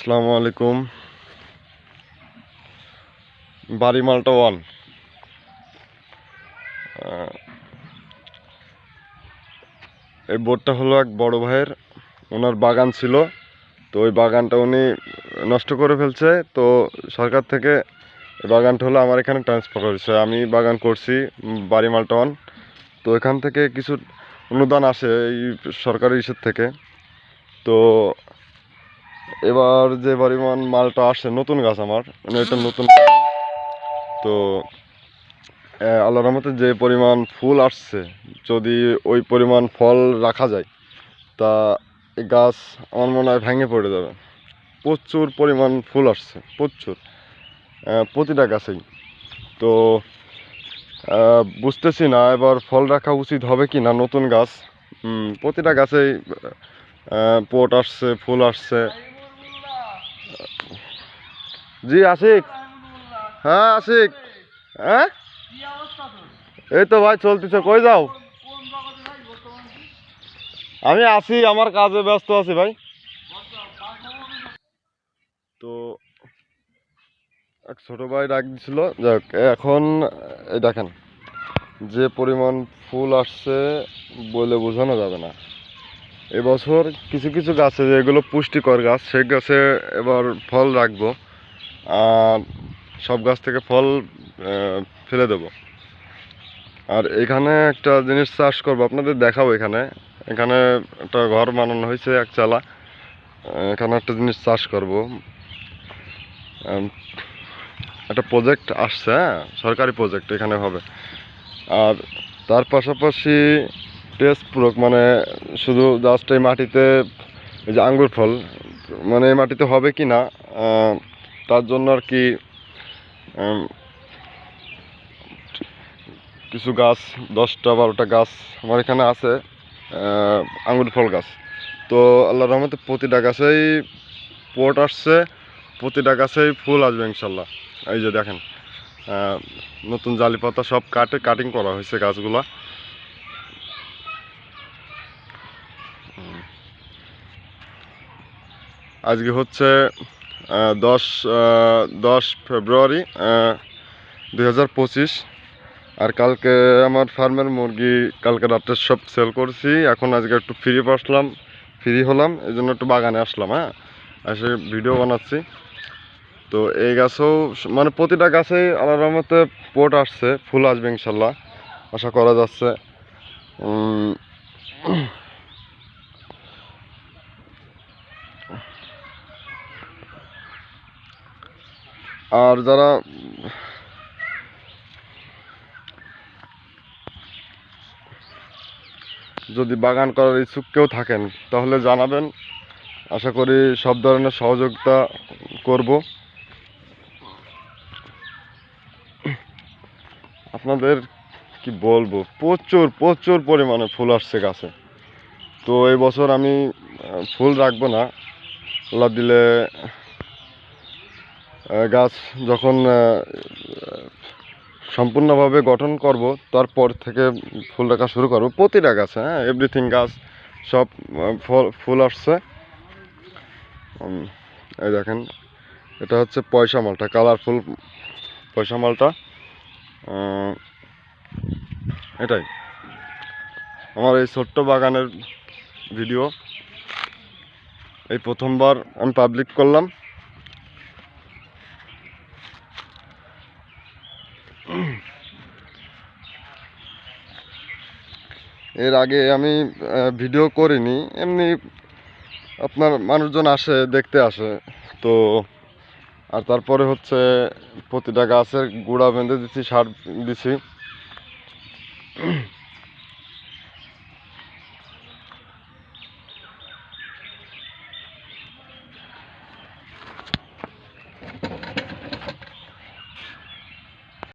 আসসালামু আলাইকুম। বাড়ি মালটা ওয়ান। এই বোটটা হলো এক বড় ভাইয়ের। ওনার বাগান ছিল, তো ওই বাগানটা উনি নষ্ট করে ফেলছে। তো সরকার থেকে বাগানটা হলো আমার এখানে ট্রান্সফার করেছে। আমি বাগান করছি বাড়ি মালটা ওয়ান। তো এখান থেকে কিছু অনুদান আসে এই সরকারি ইসের থেকে। তো এবার যে পরিমাণ মালটা আসছে নতুন গাছ আমার মানে এটা নতুন। তো আহ, আল্লাহর রহমতে যে পরিমাণ ফুল আসছে যদি ওই পরিমাণ ফল রাখা যায় তা গাছ আমার মনে হয় ভেঙে পড়ে যাবে। প্রচুর পরিমাণ ফুল আসছে প্রচুর। প্রতিটা গাছেই। তো বুঝতেছি না এবার ফল রাখা উচিত হবে কি না নতুন গাছ। প্রতিটা গাছেই পোট আসছে ফুল আসছে। জি, আশিক। হ্যাঁ আশিক। হ্যাঁ? এই তো ভাই, চলতেছে। কই যাও? আমি আছি, আমার কাজে ব্যস্ত আছি ভাই। তো এক ছোট ভাই ডাক দিছিল। যাক এখন এই দেখেন, যে পরিমাণ ফুল আসছে বলে বোঝানো যাবে না। এবছর কিছু কিছু গাছে যেগুলো পুষ্টিকর গাছ, সেই গাছে এবার ফল রাখব। আর সব গাছ থেকে ফল ফেলে দেবো। আর এখানে একটা জিনিস চাষ করব, আপনাদের দেখাবো এখানে। এখানে একটা ঘর বানানো হয়েছে এক চালা। এখানে একটা জিনিস চাষ করব। একটা প্রজেক্ট আসছে হ্যাঁ? সরকারি প্রজেক্ট এখানে হবে। আর তার পাশাপাশি টেস্ট প্রোক মানে শুধু জাস্ট এই মাটিতে, এই যে আঙ্গুর ফল মানে এই মাটিতে হবে কি না? তার জন্য আর কি কিছু গাছ, দশটা বারোটা গাছ আমার এখানে আছে আঙুর ফল গাছ। তো আল্লাহ রহমতে প্রতিটা গাছেই পোট আসছে, প্রতিটা গাছেই ফুল আসবে ইনশাল্লাহ। এই যে দেখেন নতুন জালি পাতা সব কাটে কাটিং করা হয়েছে গাছগুলা। আজকে হচ্ছে দশ দশ ফেব্রুয়ারি দুই হাজার পঁচিশ। আর কালকে আমার ফার্মের মুরগি কালকে রাত্রে সব সেল করছি। এখন আজকে একটু ফ্রি বসলাম ফ্রি হলাম, এই জন্য একটু বাগানে আসলাম হ্যাঁ? এসে ভিডিও বানাচ্ছি। তো এই গাছেও মানে প্রতিটা গাছেই আল্লাহ রহমতে পোট আসছে, ফুল আসবে ইনশাল্লাহ, আশা করা যাচ্ছে। আর যারা যদি বাগান করার ইচ্ছুক কেউ থাকেন, তাহলে জানাবেন। আশা করি সব ধরনের সহযোগিতা করব। আপনাদের কি বলব? প্রচুর প্রচুর পরিমাণে ফুল আসছে গাছে। তো এই বছর আমি ফুল রাখব না। আল্লাহ দিলে গাছ যখন সম্পূর্ণভাবে গঠন করব, তারপর থেকে ফুল রাখা শুরু করব। প্রতিটা গাছ হ্যাঁ এভরিথিং গাছ, সব ফল, ফুল আসছে। এই দেখেন, এটা হচ্ছে পয়সা মালটা, কালারফুল পয়সা মালটা। এটাই। আমার এই ছোট্ট বাগানের ভিডিও, এই প্রথমবার আমি পাবলিক করলাম। এর আগে আমি ভিডিও করিনি। এমনি আপনার মানুষজন আসে, দেখতে আসে। তো আর তারপরে হচ্ছে প্রতিটা গাছের গুঁড়া বেঁধে দিচ্ছি সার দিছি।